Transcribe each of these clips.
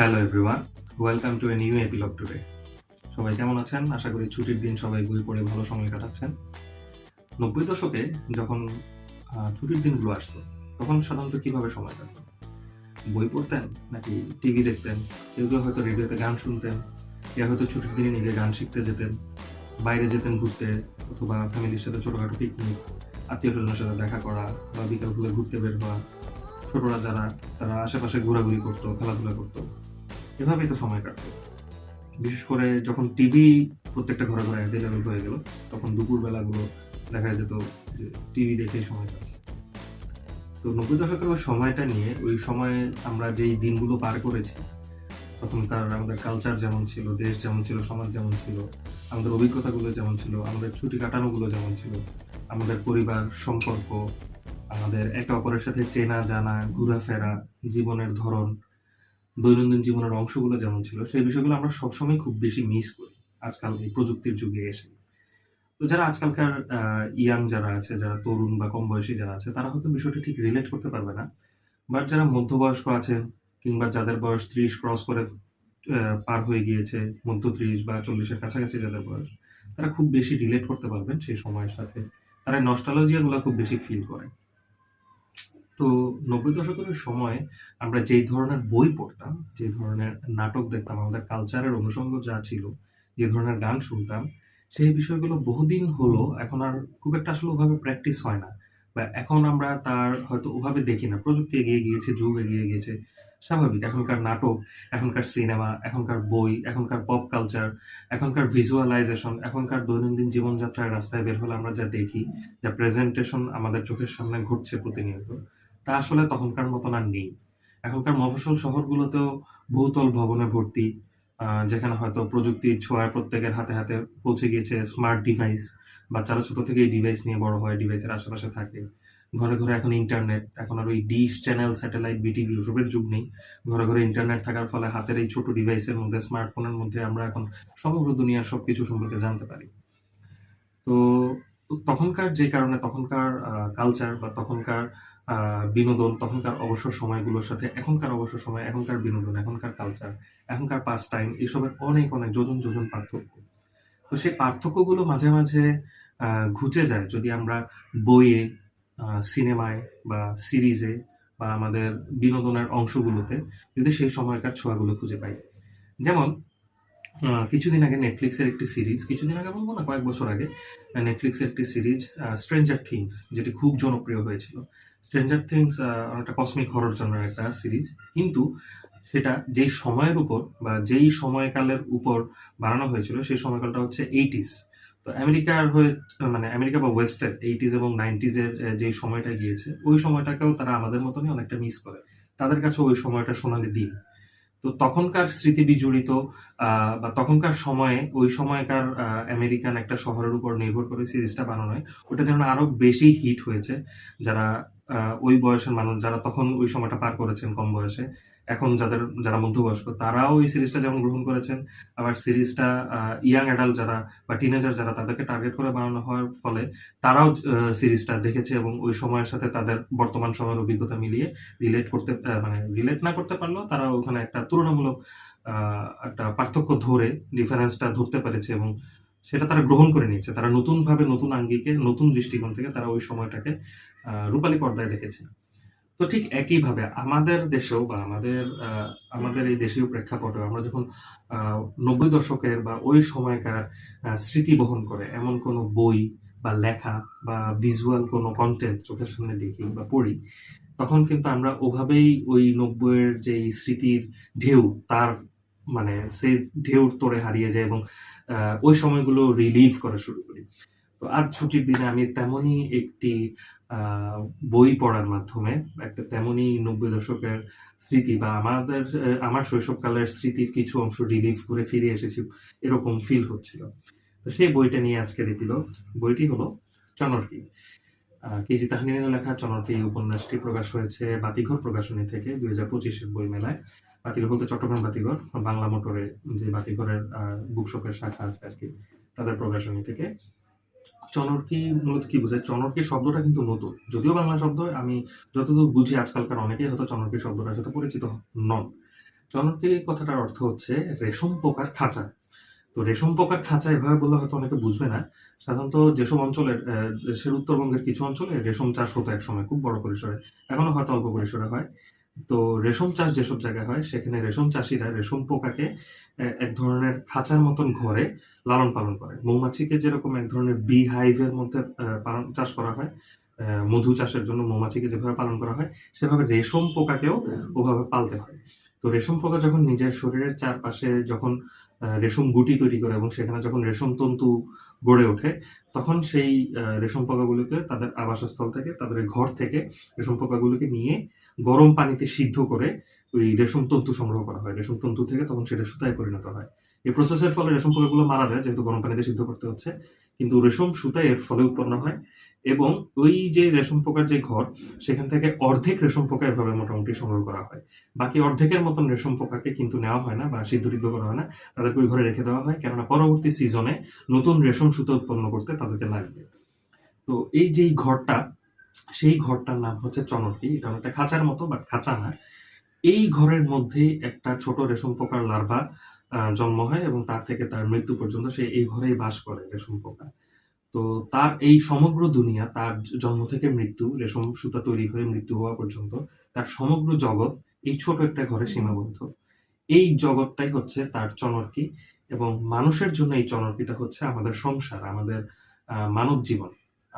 Hello everyone welcome to a new epilogue today সবাই কেমন আছেন? আশা করি ছুটির দিন সবাই বই পড়ে ভালো সময় কাটাচ্ছেন। নব্বই দশকে যখন ছুটির দিনগুলো আসতো, তখন সাধারণত কীভাবে সময় কাটতো? বই পড়তেন নাকি টিভি দেখতেন? কেউ কেউ হয়তো রেডিওতে গান শুনতেন, কেউ হয়তো ছুটির দিনে নিজে গান শিখতে যেতেন, বাইরে যেতেন ঘুরতে অথবা ফ্যামিলির সাথে ছোটখাটো পিকনিক আত্মীয় স্বজনের সাথে দেখা করা বা বিকালগুলো ঘুরতে বের হওয়া। ছোটরা যারা, তারা আশেপাশে ঘোরাঘুরি করতো, খেলাধুলা করতো। এভাবেই তো সময় কাটতো বিশেষ করে যখন টিভি প্রত্যেকটা ঘরে ঘরে অ্যাভেলেবেল হয়ে গেল, তখন দুপুর বেলাগুলো দেখা যেত যে টিভি দেখেই সময় কাটছে। তো নব্বই দশকের ওই সময়টা নিয়ে, ওই সময়ে আমরা যেই দিনগুলো পার করেছি, তখনকার আমাদের কালচার যেমন ছিল, দেশ যেমন ছিল, সমাজ যেমন ছিল, আমাদের অভিজ্ঞতাগুলো যেমন ছিল, আমাদের ছুটি কাটানোগুলো যেমন ছিল, আমাদের পরিবার, সম্পর্ক, আমাদের একে অপরের সাথে চেনা জানা, ঘোরাফেরা, জীবনের ধরন দৈনন্দিন জীবনের অংশগুলো যেমন ছিল, সেই বিষয়গুলো আমরা সবসময় খুব বেশি মিস করি আজকাল এই প্রযুক্তির যুগে এসে। তো যারা আজকালকার ইয়াং যারা আছে, যারা তরুণ বা কম বয়সী যারা আছে, তারা হয়তো বিষয়টা ঠিক রিলেট করতে পারবে না। বাট যারা মধ্যবয়স্ক আছেন কিংবা যাদের বয়স ত্রিশ ক্রস করে পার হয়ে গিয়েছে মধ্য ত্রিশ বা চল্লিশের কাছাকাছি যাদের বয়স, তারা খুব বেশি রিলেট করতে পারবেন সেই সময়ের সাথে। তারা নস্টালজিয়া গুলা খুব বেশি ফিল করে। তো নব্বই দশকের সময় আমরা যেই ধরনের বই পড়তাম যে ধরনের নাটক দেখতাম, আমাদের কালচারের অনুষঙ্গ যা ছিল, যে ধরনের গান শুনতাম, সেই বিষয়গুলো বহুদিন হলো এখন আর খুব একটা আসলে ওভাবে প্র্যাকটিস হয় না। বা এখন আমরা তার হয়তো ওভাবে দেখি না। প্রযুক্তি এগিয়ে গিয়েছে, যুগ এগিয়ে গিয়েছে, স্বাভাবিক। এখনকার নাটক, এখনকার সিনেমা এখনকার বই, এখনকার পপ কালচার এখনকার ভিজুয়ালাইজেশন এখনকার দৈনন্দিন জীবনযাত্রায় রাস্তায় বের হলে আমরা যা দেখি, যা প্রেজেন্টেশন আমাদের চোখের সামনে ঘটছে প্রতিনিয়ত তা আসলে তখনকার মতন আর নেই। এখনকার মফস্বল শহরগুলোতেও বহুতল ভবনে ভর্তি যেখানে হয়তো প্রযুক্তির ছোঁয়ায় প্রত্যেকের হাতে হাতে পৌঁছে গিয়েছে স্মার্ট ডিভাইস বাচ্চারা ছোট থেকে এই ডিভাইস নিয়ে বড় হয় ডিভাইসের আশেপাশে থাকে। ঘরে ঘরে এখন ইন্টারনেট এখন আর ওই ডিশ চ্যানেল স্যাটেলাইট বিটিভি ওসবের যুগ নেই। ঘরে ঘরে ইন্টারনেট থাকার ফলে হাতের এই ছোট ডিভাইসের মধ্যে স্মার্টফোনের মধ্যে আমরা এখন সমগ্র দুনিয়ার সব কিছু সম্পর্কে জানতে পারি। তো তখনকার যে কারণে, তখনকার কালচার বা তখনকার বিনোদন, তখনকার অবসর সময়গুলোর সাথে, এখনকার অবসর সময়, এখনকার বিনোদন, এখনকার কালচার এখনকার পাস টাইম এসবের অনেক অনেক, যোজন যোজন পার্থক্য। তো সেই পার্থক্যগুলো মাঝে মাঝে ঘুচে যায় যদি আমরা বইয়ে সিনেমায় বা সিরিজে বা আমাদের বিনোদনের অংশগুলোতে যদি সেই সময়কার ছোঁয়াগুলো খুঁজে পাই। যেমন কিছুদিন আগে নেটফ্লিক্সের একটি সিরিজ কিছুদিন আগে বলব না, কয়েক বছর আগে নেটফ্লিক্সের একটি সিরিজ স্ট্রেঞ্জার থিংস যেটি খুব জনপ্রিয় হয়েছিল। স্ট্রেঞ্জার থিংস অনেকটা কসমিক হরর জনের একটা সিরিজ কিন্তু সেটা যেই সময়ের উপর বা যেই সময়কালের উপর বানানো হয়েছিল, সেই সময়কালটা হচ্ছে এইটিস তো আমেরিকার হয়ে মানে আমেরিকা বা ওয়েস্টের এইটিজ এবং নাইনটিজের যেই সময়টা গিয়েছে, ওই সময়টাকেও তারা আমাদের মতনই অনেকটা মিস করে। তাদের কাছে ওই সময়টা সোনালি দিন। তো তখনকার স্মৃতি বিজড়িত বা তখনকার সময়ে, ওই সময়কার আমেরিকান একটা শহরের উপর নির্ভর করে সিরিজটা বানানো হয়, ওটা যেন আরও বেশি হিট হয়েছে। যারা ওই বয়সের মানুষ যারা তখন ওই সময়টা পার করেছেন কম বয়সে, এখন যাদের, যারা মধ্যবয়স্ক, তারাও এই সিরিজটা যেমন গ্রহণ করেছেন, আবার সিরিজটা ইয়াং অ্যাডাল্ট যারা বা টিনেজার যারা তাদেরকে টার্গেট করে বানানো হওয়ার ফলে তারাও সিরিজটা দেখেছে এবং ওই সময়ের সাথে তাদের বর্তমান সময়ের অভিজ্ঞতা মিলিয়ে রিলেট করতে মানে রিলেট না করতে পারলেও তারা ওখানে একটা তুলনামূলক একটা পার্থক্য ধরে ডিফারেন্সটা ধরতে পেরেছে এবং সেটা তারা গ্রহণ করে নিয়েছে। তারা নতুন ভাবে নতুন আঙ্গিকে, নতুন দৃষ্টিকোণ থেকে তারা ওই সময়টাকে রূপালী পর্দায় দেখেছে তো ঠিক একইভাবে আমাদের দেশেও বা আমাদের আমাদের এই দেশীয় প্রেক্ষাপটে আমরা যখন নব্বই দশকের বা ওই সময়কার স্মৃতি বহন করে, এমন কোনো বই বা লেখা বা ভিজুয়াল কোনো কন্টেন্ট চোখের সামনে দেখি বা পড়ি, তখন কিন্তু আমরা ওভাবেই ওই নব্বইয়ের যে স্মৃতির ঢেউ, তার মানে সেই ঢেউর তোড়ে হারিয়ে যায় এবং ওই সময়গুলো রিলিভ করা শুরু করি। তো আজ ছুটির দিনে আমি তেমনই একটি বই পড়ার মাধ্যমে একটা তেমনই নব্বই দশকের স্মৃতি বা আমাদের আমার শৈশবকালের স্মৃতির কিছু অংশ রিলিফ করে ফিরে এসেছি, এরকম ফিল হচ্ছিল। তো সেই বইটা নিয়ে আজকে রিপিল বইটি হলো চনরকি। কেজি তাহনিনের লেখা চনরকি উপন্যাসটি প্রকাশ হয়েছে বাতিঘর প্রকাশনী থেকে দুই হাজার পঁচিশের বই মেলায় বাতিঘর বলতে চট্টগ্রাম বাতিঘর, বাংলা মোটরে যে বাতিঘরের বুকশপের শাখা আছে আর কি, তাদের প্রকাশনী থেকে। চনরকি মূলত কি বোঝায়? চনরকি শব্দটা কিন্তু নতুন। যদিও বাংলা শব্দ আমি যতদূর বুঝি আজকালকার অনেকেই হয়তো চনরকি শব্দটার সাথে পরিচিত নন। চনকি কথাটার অর্থ হচ্ছে রেশম পোকার খাঁচা। তো রেশম পোকার খাঁচা এভাবে বললে হয়তো অনেকে বুঝবে না। সাধারণত যেসব অঞ্চলের দেশের উত্তরবঙ্গের কিছু অঞ্চলে রেশম চাষ হতো একসময়, খুব বড় পরিসরে। এখনও হয়তো অল্প পরিসরে হয়। তো রেশম চাষ যেসব জায়গায় হয়, সেখানে রেশম চাষিরা রেশম পোকাকে এক ধরনের খাঁচার মতন ঘরে লালন পালন করে। মৌমাছিকে যেরকম এক ধরনের বি হাইভের মধ্যে চাষ করা হয় মধু চাষের জন্য মৌমাছিকে যেভাবে পালন করা হয়, সেভাবে রেশম পোকাকেও ওভাবে পালতে হয়। তো রেশম পোকা যখন নিজের শরীরের চারপাশে যখন রেশম গুটি তৈরি করে এবং সেখানে যখন রেশম তন্তু গড়ে ওঠে, তখন সেই রেশম পোকাগুলোকে তাদের আবাসস্থল থেকে, তাদের ঘর থেকে রেশম পোকাগুলোকে নিয়ে গরম পানিতে সিদ্ধ করে ওই রেশম তন্তু সংগ্রহ করা হয়। রেশম তন্তু থেকে তখন সেটা সুতায় পরিণত হয়। এই প্রসেসের ফলে রেশম পোকাগুলো মারা যায়, যেহেতু গরম পানিতে সিদ্ধ করতে হচ্ছে। কিন্তু রেশম সুতা এর ফলে উৎপন্ন হয় এবং ওই যে রেশম পোকার যে ঘর, সেখান থেকে অর্ধেক রেশম পোকা এভাবে মোটামুটি সংগ্রহ করা হয়। বাকি অর্ধেকের মতন রেশম পোকাকে কিন্তু নেওয়া হয় না বা সিদ্ধ টিদ্ধ করা হয় না। তাদেরকে ওই ঘরে রেখে দেওয়া হয়। কেননা পরবর্তী সিজনে নতুন রেশম সুতা উৎপন্ন করতে তাদেরকে লাগবে। তো এই যে ঘরটা সেই ঘরটার নাম হচ্ছে চনকি এটা একটা খাঁচার মতো বাট খাঁচা না। এই ঘরের মধ্যে একটা ছোট রেশম পোকার লার্ভা জন্ম হয় এবং তার থেকে তার মৃত্যু পর্যন্ত সে এই ঘরেই বাস করে, রেশম পোকা। তো তার এই সমগ্র দুনিয়া, তার জন্ম থেকে মৃত্যু, রেশম সুতা তৈরি হয়ে মৃত্যু হওয়া পর্যন্ত, তার সমগ্র জগৎ এই ছোট একটা ঘরে সীমাবদ্ধ। এই জগৎটাই হচ্ছে তার চনরকি এবং মানুষের জন্য এই চনরকিটা হচ্ছে আমাদের সংসার, আমাদের মানব জীবন।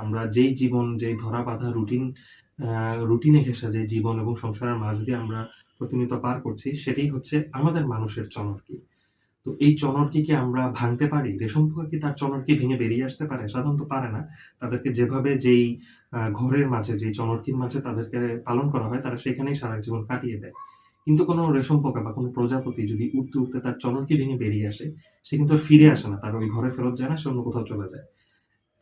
আমরা যেই জীবন, যেই ধরা বাঁধা রুটিন রুটিনে ঘেঁষা যে জীবন এবং সংসারের মাঝ দিয়ে আমরা প্রতিনিয়ত পার করছি, সেটাই হচ্ছে আমাদের মানুষের চনরকি। তো এই চনরকিকে আমরা ভাঙতে পারি? রেশম পোকা কি তার চনরকি ভেঙে বেরিয়ে আসতে পারে? সাধারণত পারে না। তাদেরকে যেভাবে যেই ঘরের মাঝে, যেই চনরকির মাঝে তাদেরকে পালন করা হয়, তারা সেখানেই সারা জীবন কাটিয়ে দেয়। কিন্তু কোনো রেশম পোকা বা কোনো প্রজাপতি যদি উঠতে উঠতে তার চনরকি ভেঙে বেরিয়ে আসে, সে কিন্তু ফিরে আসে না। তার ওই ঘরে ফেরত যায় না, সে অন্য কোথাও চলে যায়।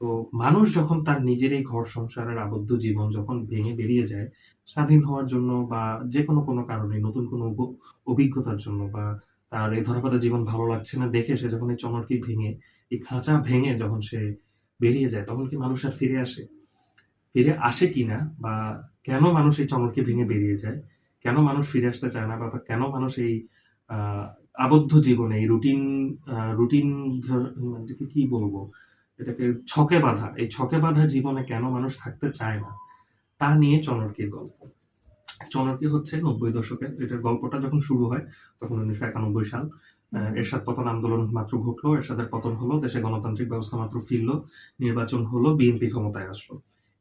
তো মানুষ যখন তার নিজের এই ঘর সংসারের আবদ্ধ জীবন যখন ভেঙে বেরিয়ে যায়, স্বাধীন হওয়ার জন্য বা যে কোনো কোনো কারণে, নতুন কোনো অভিজ্ঞতার জন্য বা তার এই ধরাপাতা জীবন ভালো লাগছে না দেখে সে যখন এই চনরকি ভেঙে, এই খাঁচা ভেঙে যখন সে বেরিয়ে যায়, তখন কি মানুষ আর ফিরে আসে? ফিরে আসে কিনা বা কেন মানুষ এই চমরকে ভেঙে বেরিয়ে যায়? কেন মানুষ ফিরে আসতে চায় না? বা কেন মানুষ এই আবদ্ধ জীবনে, এই রুটিন রুটিন এটাকে কি বলব? এটাকে ছকে বাঁধা, এই ছকে বাঁধা জীবনে কেন মানুষ থাকতে চায় না, তা নিয়ে চনরকির গল্প। চনরকি হচ্ছে নব্বই দশকের, এটার গল্পটা যখন শুরু হয়, তখন উনিশশো একানব্বই সাল এরশাদ পতন আন্দোলন মাত্র ঘটলো, এরশাদের পতন হলো, দেশে গণতান্ত্রিক ব্যবস্থা মাত্র ফিরলো, নির্বাচন হলো, বিএনপি ক্ষমতায় আসলো।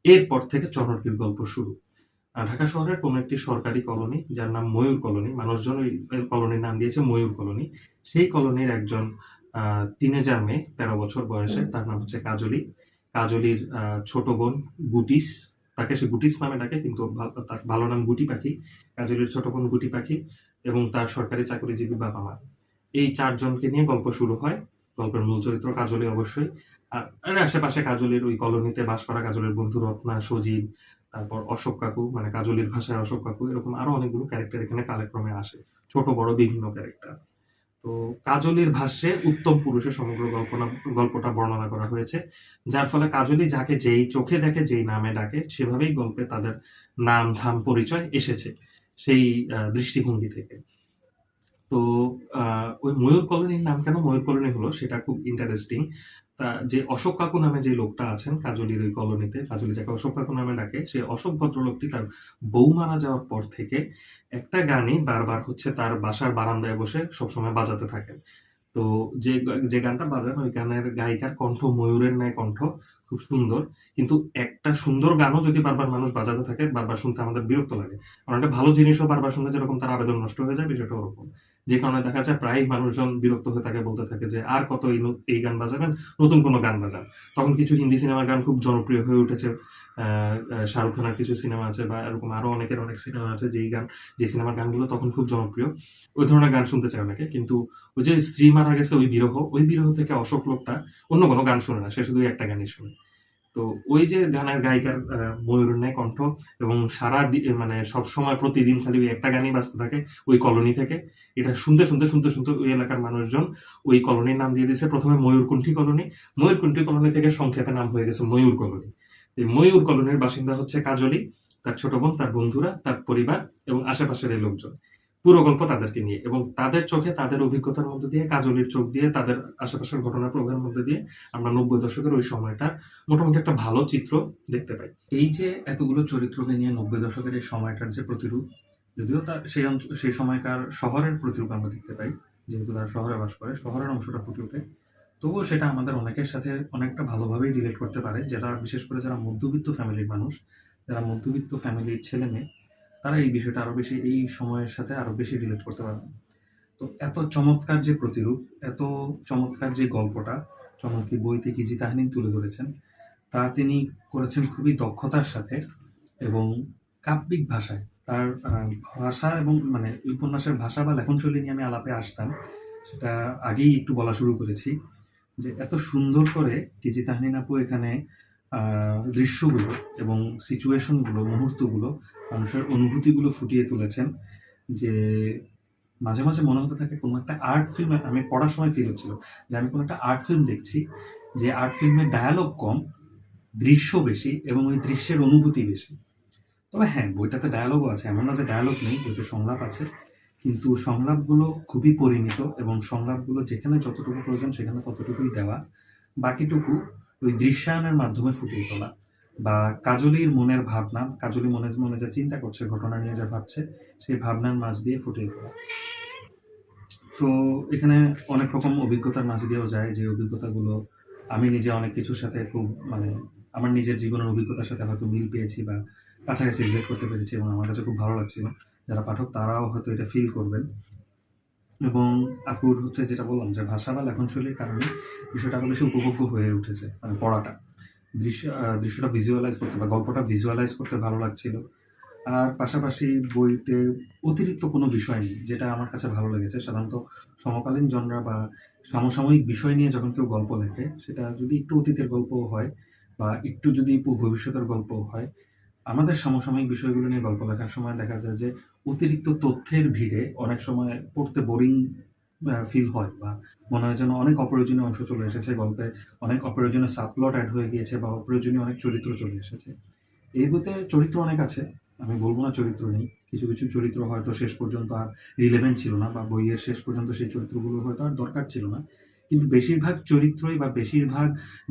এরপর থেকে চনরকির গল্প শুরু। ঢাকা শহরের কোন একটি সরকারি কলোনি, যার নাম ময়ূর কলোনি, মানুষজন ওই কলোনির নাম দিয়েছে ময়ূর কলোনি, সেই কলোনির একজন আহ, তিনেজার মেয়ে তেরো বছর বয়সে তার নাম হচ্ছে কাজলি। কাজলির ছোট বোন গুটিস তাকে সে গুটিস নামে ডাকে কিন্তু তার ভালো নাম গুটি পাখি। কাজলির ছোট বোন গুটি পাখি এবং তার সরকারি চাকরিজীবী বাবা মা। এই চারজনকে নিয়ে গল্প শুরু হয়। গল্পের মূল চরিত্র কাজলি অবশ্যই। আর আর আশেপাশে কাজলির ওই কলোনিতে বাস করা কাজলের বন্ধু রত্না সজীব তারপর অশোক কাকু মানে কাজলির ভাষায় অশোক কাকু এরকম আরও অনেকগুলো ক্যারেক্টার এখানে কালেক্রমে আসে। ছোট বড় বিভিন্ন ক্যারেক্টার তো কাজলির ভাষ্যে উত্তম পুরুষের সমগ্র গল্পনা, গল্পটা বর্ণনা করা হয়েছে, যার ফলে কাজলি যাকে যেই চোখে দেখে, যেই নামে ডাকে, সেভাবেই গল্পে তাদের নাম, ধাম, পরিচয় এসেছে সেই দৃষ্টিভঙ্গি থেকে। তো ওই ময়ূর কলোনির নাম কেন ময়ূর কলোনি হলো, সেটা খুব ইন্টারেস্টিং তা যে অশোক কাকু নামে যে লোকটা আছেন কাজলির ওই কলোনিতে, কাজলি যাকে অশোক কাকু নামে ডাকে, সে অশোক ভদ্রলোকটি তার বউ মারা যাওয়ার পর থেকে একটা গানই বারবার হচ্ছে তার বাসার বারান্দায় বসে সবসময় বাজাতে থাকেন। তো যে যে গানটা বাজান, ওই গানের গায়িকার কণ্ঠ ময়ূরের ন্যায় কণ্ঠ খুব সুন্দর। কিন্তু একটা সুন্দর গানও যদি বারবার মানুষ বাজাতে থাকে, বারবার শুনতে আমাদের বিরক্ত লাগে। কারণ একটা ভালো জিনিসও বারবার শুনলে যেরকম তার আবেদন নষ্ট হয়ে যায় বিষয়টা ওরকম। যে কারণে দেখা যায় প্রায় মানুষজন বিরক্ত হয়ে থাকে বলতে থাকে যে, আর কত এই গান বাজাবেন? নতুন কোনো গান বাজান। তখন কিছু হিন্দি সিনেমার গান খুব জনপ্রিয় হয়ে উঠেছে। শাহরুখ খানের কিছু সিনেমা আছে বা এরকম আরও অনেকের অনেক সিনেমা আছে যেই গান, যে সিনেমার গানগুলো তখন খুব জনপ্রিয়। ওই ধরনের গান শুনতে চায় অনেকে। কিন্তু ওই যে স্ত্রী মারা গেছে, ওই বিরহ ওই বিরহ থেকে অশোক লোকটা অন্য কোনো গান শুনে না। সে শুধু একটা গানই শুনে। তো ওই যে গানের গায়িকার আহ, ময়ূর ন্যায় কণ্ঠ এবং সারা মানে সব সময় প্রতিদিন খালি ওই একটা গানই বাজতে থাকে ওই কলোনি থেকে। এটা শুনতে শুনতে শুনতে শুনতে ওই এলাকার মানুষজন ওই কলোনির নাম দিয়ে দিয়েছে প্রথমে ময়ূরকুণ্ঠী কলোনি। ময়ূরকুণ্ঠী কলোনি থেকে সংক্ষেপে নাম হয়ে গেছে ময়ূর কলোনি। এই ময়ূর কলোনির বাসিন্দা হচ্ছে কাজলি তার ছোট বোন তার বন্ধুরা তার পরিবার এবং আশেপাশের এই লোকজন। পুরো গল্প তাদেরকে নিয়ে এবং তাদের চোখে তাদের অভিজ্ঞতার মধ্যে দিয়ে, কাজলের চোখ দিয়ে, তাদের আশেপাশের ঘটনা প্রবাহের মধ্যে দিয়ে আমরা নব্বই দশকের ওই সময়টার মোটামুটি একটা ভালো চিত্র দেখতে পাই। এই যে এতগুলো চরিত্রকে নিয়ে নব্বই দশকের এই সময়টার যে প্রতিরূপ, যদিও তার সেই সেই সময়কার শহরের প্রতিরূপ আমরা দেখতে পাই, যেহেতু তারা শহরে বাস করে, শহরের অংশটা ফুটে ওঠে। তবুও সেটা আমাদের অনেকের সাথে অনেকটা ভালোভাবেই রিলেট করতে পারে, যারা বিশেষ করে যারা মধ্যবিত্ত ফ্যামিলির মানুষ, যারা মধ্যবিত্ত ফ্যামিলির ছেলে মেয়ে তারা এই বিষয়টা আরও বেশি, এই সময়ের সাথে আরও বেশি রিলেট করতে পারবে। তো এত চমৎকার যে প্রতিরূপ, এত চমৎকার যে গল্পটা চমৎকি বইতে কি জিতাহানি তুলে ধরেছেন, তা তিনি করেছেন খুবই দক্ষতার সাথে এবং কাব্যিক ভাষায়। তার ভাষা এবং মানে উপন্যাসের ভাষা বা লেখনশৈলী নিয়ে আমি আলাপে আসতাম, সেটা আগেই একটু বলা শুরু করেছি, যে এত সুন্দর করে কিজি তাহনিন আপু এখানে দৃশ্যগুলো এবং সিচুয়েশনগুলো, মুহূর্তগুলো মানুষের অনুভূতিগুলো ফুটিয়ে তুলেছেন যে মাঝে মাঝে মনে হতে থাকে কোনো একটা আর্ট ফিল্ম আমি পড়ার সময় ফিল হচ্ছিল যে আমি কোনো একটা আর্ট ফিল্ম দেখছি যে আর্ট ফিল্মের ডায়ালগ কম, দৃশ্য বেশি এবং ওই দৃশ্যের অনুভূতি বেশি। তবে হ্যাঁ বইটাতে ডায়ালগও আছে, এমন না যে ডায়ালগ নেই, বইতে সংলাপ আছে। কিন্তু সংলাপগুলো খুবই পরিমিত এবং সংলাপগুলো যেখানে যতটুকু প্রয়োজন সেখানে ততটুকুই দেওয়া। বাকিটুকু ওই দৃশ্যায়নের মাধ্যমে ফুটিয়ে তোলা বা কাজলির মনের ভাবনা, কাজলি মনে মনে যা চিন্তা করছে, ঘটনা নিয়ে যা ভাবছে, সেই ভাবনার মাঝ দিয়ে ফুটিয়ে তোলা। তো এখানে অনেক রকম অভিজ্ঞতার মাঝ দিয়েও যায় যে অভিজ্ঞতাগুলো আমি নিজে অনেক কিছুর সাথে খুব মানে আমার নিজের জীবনের অভিজ্ঞতার সাথে হয়তো মিল পেয়েছি বা কাছাকাছি রিলেট করতে পেরেছি এবং আমার কাছে খুব ভালো লাগছিল। যারা পাঠক তারাও হয়তো এটা ফিল করবেন। এবং আপুর হচ্ছে যেটা বললাম যে ভাষা বা লেখনশৈলীর কারণে বিষয়টা আরও বেশি উপভোগ্য হয়ে উঠেছে মানে পড়াটা। দৃশ্য দৃশ্যটা ভিজুয়ালাইজ করতে বা গল্পটা ভিজুয়ালাইজ করতে ভালো লাগছিল। আর পাশাপাশি বইতে অতিরিক্ত কোনো বিষয় নেই, যেটা আমার কাছে ভালো লেগেছে। সাধারণত সমকালীন জনরা বা সমসাময়িক বিষয় নিয়ে যখন কেউ গল্প লেখে, সেটা যদি একটু অতীতের গল্প হয় বা একটু যদি ভবিষ্যতের গল্প হয় আমাদের সমসাময়িক বিষয়গুলো নিয়ে গল্প লেখার সময় দেখা যায় যে অতিরিক্ত তথ্যের ভিড়ে অনেক সময় পড়তে বোরিং ফিল হয় বা মনে হয় যেন অনেক অপ্রয়োজনীয় অংশ চলে এসেছে গল্পে, অনেক অপ্রয়োজনীয় সাবপ্লট অ্যাড হয়ে গিয়েছে বা অপ্রয়োজনীয় অনেক চরিত্র চলে এসেছে। এই বইতে চরিত্র অনেক আছে, আমি বলব না চরিত্র নেই, কিছু কিছু চরিত্র হয়তো শেষ পর্যন্ত আর রিলেভেন্ট ছিল না বা বইয়ের শেষ পর্যন্ত সেই চরিত্রগুলো হয়তো আর দরকার ছিল না। কিন্তু বেশিরভাগ চরিত্রই বা বেশিরভাগ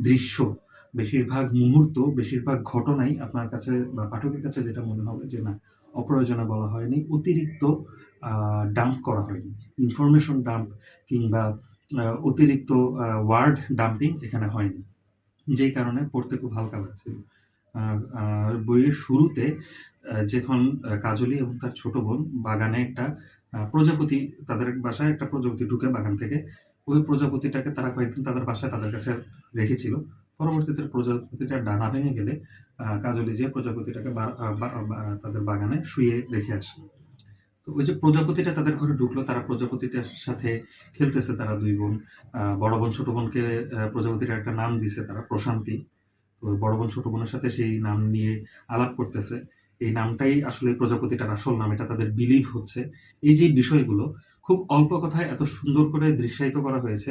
দৃশ্য বেশিরভাগ মুহূর্ত, বেশিরভাগ ঘটনাই আপনার কাছে বা পাঠকের কাছে যেটা মনে হবে যে না, অপ্রয়োজনে বলা হয়নি, অতিরিক্ত ডাম্প করা হয়নি। ইনফরমেশন ডাম্প কিংবা অতিরিক্ত ওয়ার্ড ডাম্পিং এখানে হয়নি। যেই কারণে পড়তে খুব হালকা লাগছিল। বইয়ের শুরুতে যখন কাজলি এবং তার ছোট বোন বাগানে একটা প্রজাপতি তাদের বাসায় একটা প্রজাপতি ঢুকে বাগান থেকে, ওই প্রজাপতিটাকে তারা কয়েকদিন তাদের বাসায় তাদের কাছে রেখেছিল। পরবর্তীতে প্রজাপতিটার ডানা ভেঙে গেলে কাজলি যে প্রজাপতিটাকে তাদের বাগানে শুয়ে রেখে আসে। তো ওই যে প্রজাপতিটা তাদের ঘরে ঢুকলো তারা প্রজাপতিটার সাথে খেলতেছে তারা দুই বোন। বড় বোন ছোট বোনকে আহ, প্রজাপতিটার একটা নাম দিছে তারা প্রশান্তি। তো বড় বোন ছোট বোনের সাথে সেই নাম নিয়ে আলাপ করতেছে। এই নামটাই আসলে প্রজাপতিটার আসল নাম এটা তাদের বিলিভ হচ্ছে। এই যে বিষয়গুলো খুব অল্প কথায় এত সুন্দর করে দৃশ্যায়িত করা হয়েছে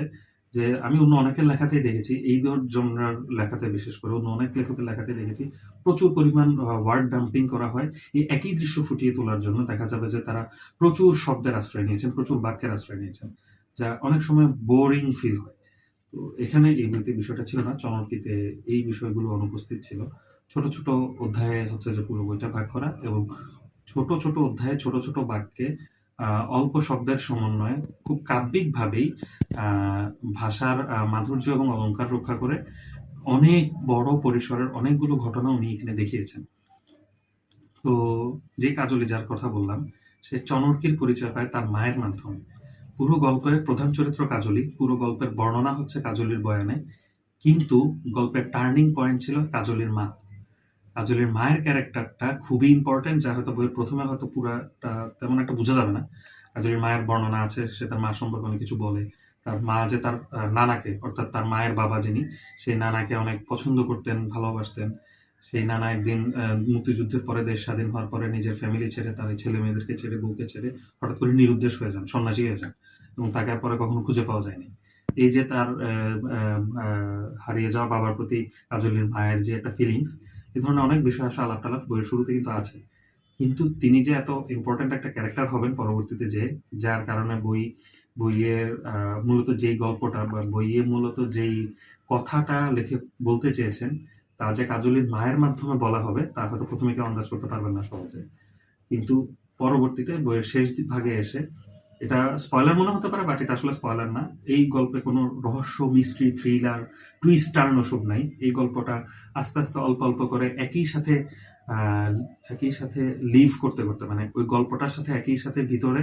যে আমি অন্য অনেকের লেখাতেই দেখেছি, এই ধর জনরার লেখাতে বিশেষ করে অন্য অনেক লেখকের লেখাতে দেখেছি, প্রচুর পরিমাণ ওয়ার্ড ডাম্পিং করা হয়। এই একই দৃশ্য ফুটিয়ে তোলার জন্য দেখা যাবে যে তারা প্রচুর শব্দের আশ্রয় নিয়েছেন, প্রচুর বাক্যের আশ্রয় নিয়েছেন, যা অনেক সময় বোরিং ফিল হয়। তো এখানে এই বইতে বিষয়টা ছিল না চমৎকিতে এই বিষয়গুলো অনুপস্থিত ছিল। ছোট ছোট অধ্যায়ে হচ্ছে যে পুরো বইটা ভাগ করা এবং ছোট ছোট অধ্যায়ে ছোট ছোট বাক্যে অল্প শব্দের সমন্বয়ে খুব কাব্যিকভাবেই ভাষার মাধুর্য এবং অলংকার রক্ষা করে অনেক বড় পরিসরের অনেকগুলো ঘটনা উনি এখানে দেখিয়েছেন। তো যে কাজলি যার কথা বললাম, সে চনর্কির পরিচয় পায় তার মায়ের মাধ্যমে। পুরো গল্পের প্রধান চরিত্র কাজলি, পুরো গল্পের বর্ণনা হচ্ছে কাজলির বয়ানে, কিন্তু গল্পের টার্নিং পয়েন্ট ছিল কাজলির মা। কাজলির মায়ের ক্যারেক্টারটা খুবই ইম্পর্টেন্ট যা হয়তো বইয়ের প্রথমে হয়তো পুরাটা তেমন একটা বোঝা যাবে না। কাজলির মায়ের বর্ণনা আছে, সে তার মা সম্পর্কে অনেক কিছু বলে। তার মা যে তার নানাকে, অর্থাৎ তার মায়ের বাবা যিনি, সেই নানাকে অনেক পছন্দ করতেন, ভালোবাসতেন। সেই নানা একদিন মুক্তিযুদ্ধের পরে দেশ স্বাধীন হওয়ার পরে নিজের ফ্যামিলি ছেড়ে তার ছেলে মেয়েদেরকে ছেড়ে, বউকে ছেড়ে হঠাৎ করে নিরুদ্দেশ হয়ে যান, সন্ন্যাসী হয়ে যান এবং তাকে পরে কখনো খুঁজে পাওয়া যায়নি। এই যে তার হারিয়ে যাওয়া বাবার প্রতি কাজলির মায়ের যে একটা ফিলিংস এই ধরনের অনেক বিষয় আসা আলাপ টালাপ বইয়ের শুরুতে কিন্তু আছে। কিন্তু তিনি যে এত ইম্পর্ট্যান্ট একটা ক্যারেক্টার হবেন পরবর্তীতে যে, যার কারণে বই, বইয়ের মূলত যেই গল্পটা বা বইয়ে মূলত যেই কথাটা লিখে বলতে চেয়েছেন, তা যে কাজলির মায়ের মাধ্যমে বলা হবে, তা হয়তো প্রথমে কেউ আন্দাজ করতে পারবেন না সহজে। কিন্তু পরবর্তীতে বইয়ের শেষ ভাগে এসে এটা স্পয়লার মনে হতে পারে বাট এটা আসলে স্পয়লার না। এই গল্পে কোনো রহস্য মিস্ট্রি থ্রিলার টুইস্ট টার্ন ওসব নাই। এই গল্পটা আস্তে আস্তে অল্প অল্প করে একই সাথে একই সাথে লিভ করতে করতে মানে ওই গল্পটার সাথে একই সাথে ভিতরে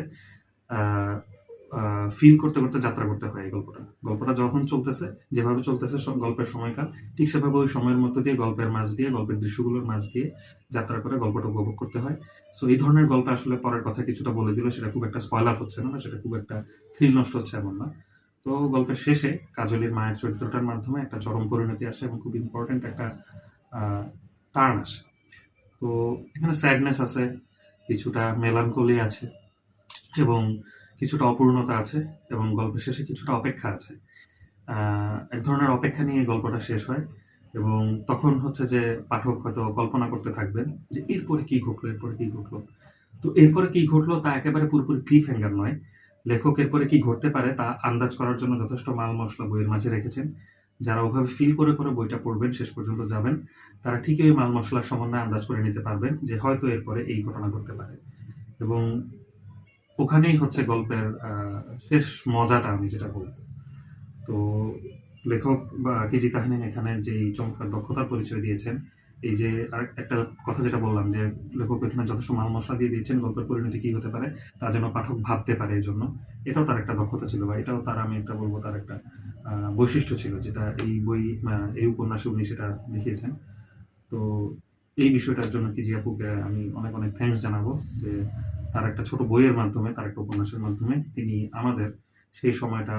ফিল করতে করতে যাত্রা করতে হয় এই গল্পটা। গল্পটা যখন চলতেছে, যেভাবে চলতেছে সব গল্পের সময়কাল, ঠিক সেভাবে ওই সময়ের মধ্যে দিয়ে, গল্পের মাঝ দিয়ে, গল্পের দৃশ্যগুলোর মাঝ দিয়ে যাত্রা করে গল্পটা উপভোগ করতে হয়। সো এই ধরনের গল্প আসলে পরের কথা কিছুটা বলে দিল, সেটা খুব একটা স্পয়লার হচ্ছে না সেটা খুব একটা থ্রিল নষ্ট হচ্ছে এমন না। তো গল্পের শেষে কাজলির মায়ের চরিত্রটার মাধ্যমে একটা চরম পরিণতি আসে এবং খুব ইম্পর্টেন্ট একটা টার্ন আসে। তো এখানে স্যাডনেস আছে, কিছুটা মেলানকলি আছে এবং কিছুটা অপূর্ণতা আছে এবং গল্পের শেষে কিছুটা অপেক্ষা আছে। এক ধরনের অপেক্ষা নিয়ে গল্পটা শেষ হয় এবং তখন হচ্ছে যে পাঠক হয়তো কল্পনা করতে থাকবেন যে এরপরে কি ঘটলো, এরপরে কি ঘটলো। তো এরপরে কি ঘটলো তা একেবারে পুরোপুরি ক্লিফ হ্যাঙ্গার নয়। লেখক এরপরে কি ঘটতে পারে তা আন্দাজ করার জন্য যথেষ্ট মাল মশলা বইয়ের মাঝে রেখেছেন। যারা ওভাবে ফিল করে করে বইটা পড়বেন, শেষ পর্যন্ত যাবেন, তারা ঠিকই ওই মাল মশলার সমন্বয়ে আন্দাজ করে নিতে পারবেন যে হয়তো এরপরে এই ঘটনা ঘটতে পারে। এবং ওখানেই হচ্ছে গল্পের শেষ মজাটা আমি যেটা বলব। তো লেখক বা কিজি তাহনিন এখানে যে চমৎকার দক্ষতার পরিচয় দিয়েছেন, এই যে একটা কথা যেটা বললাম যে লেখক এখানে যথেষ্ট মাল মশলা দিয়ে দিয়েছেন, গল্পের পরিণতি কি হতে পারে তা যেন পাঠক ভাবতে পারে এই জন্য। এটাও তার একটা দক্ষতা ছিল বা এটাও তার, আমি একটা বলব, তার একটা বৈশিষ্ট্য ছিল যেটা এই বই এই উপন্যাসে উনি সেটা দেখিয়েছেন। তো এই বিষয়টার জন্য কিজি আপুকে আমি অনেক অনেক থ্যাঙ্কস জানাব যে তার একটা ছোট বইয়ের মাধ্যমে, তার একটা উপন্যাসের মাধ্যমে তিনি আমাদের সেই সময়টা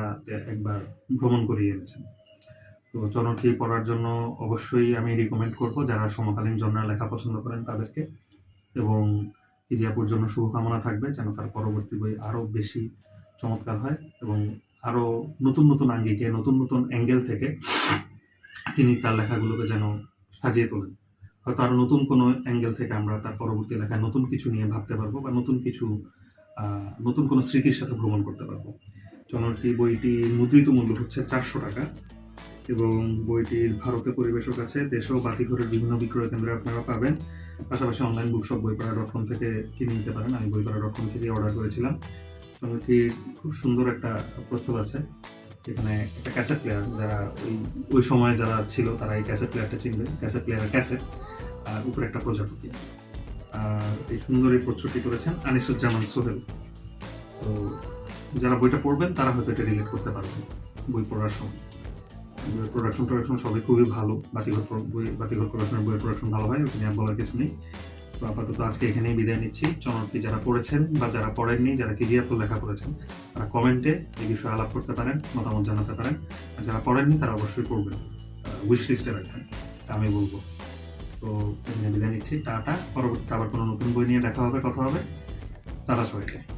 একবার ভ্রমণ করিয়ে এনেছেন। তো চরণটি পড়ার জন্য অবশ্যই আমি রিকমেন্ড করব যারা সমকালীন জন্মের লেখা পছন্দ করেন তাদেরকে। এবং ইজিয়াপুর জন্য শুভকামনা থাকবে যেন তার পরবর্তী বই আরও বেশি চমৎকার হয় এবং আরও নতুন নতুন আঙ্গিকে, নতুন নতুন অ্যাঙ্গেল থেকে তিনি তার লেখাগুলোকে যেন সাজিয়ে তোলেন। হয়তো আরও নতুন কোনো অ্যাঙ্গেল থেকে আমরা তার পরবর্তী লেখায় নতুন কিছু নিয়ে ভাবতে পারব বা নতুন কিছু নতুন কোনো স্মৃতির সাথে ভ্রমণ করতে পারব। চলনটি বইটি মুদ্রিত মূল্য হচ্ছে চারশো টাকা এবং বইটির ভারতে পরিবেশক আছে দেশেও বাতিঘরের বিভিন্ন বিক্রয় কেন্দ্রে আপনারা পাবেন। পাশাপাশি online bookshop Boipara dot com থেকে কিনে নিতে পারেন। আমি বইপাড়া ডট কম থেকে অর্ডার করেছিলাম চলনটির খুব সুন্দর একটা প্রচ্ছদ আছে। এখানে একটা ক্যাসেট প্লেয়ার যারা ওই ওই সময়ে যারা ছিল তারা এই ক্যাসেট প্লেয়ারটা চিনবে। ক্যাসেট প্লেয়ারের ক্যাসেট আর উপরে একটা প্রজাপতি। আর এই সুন্দর এই প্রচ্ছদটি করেছেন আনিসুজ্জামান সোহেল। তো যারা বইটা পড়বেন, তারা হয়তো এটা রিলেট করতে পারবেন বই পড়ার সময়। বইয়ের প্রোডাকশন টোডাকশন সবই খুবই ভালো। বাতিঘর বই বাতিঘর প্রোডাকশনের বইয়ের প্রোডাকশন ভালো হয় ওখানে আর বলার কিছু নেই। তো আপাতত আজকে এখানেই বিদায় নিচ্ছি। চমৎকি যারা পড়েছেন বা যারা পড়েননি, যারা কেজিএফ লেখা করেছেন তারা কমেন্টে এই বিষয়ে আলাপ করতে পারেন, মতামত জানাতে পারেন। আর যারা পড়েননি, তারা অবশ্যই পড়বেন। উইশ লিস্টে রাখবেন। আমি বলব। তো আমি বিদায় নিচ্ছি টাটা। পরবর্তীতে আবার কোনো নতুন বই নিয়ে দেখা হবে, কথা হবে। তারা সবাইকে।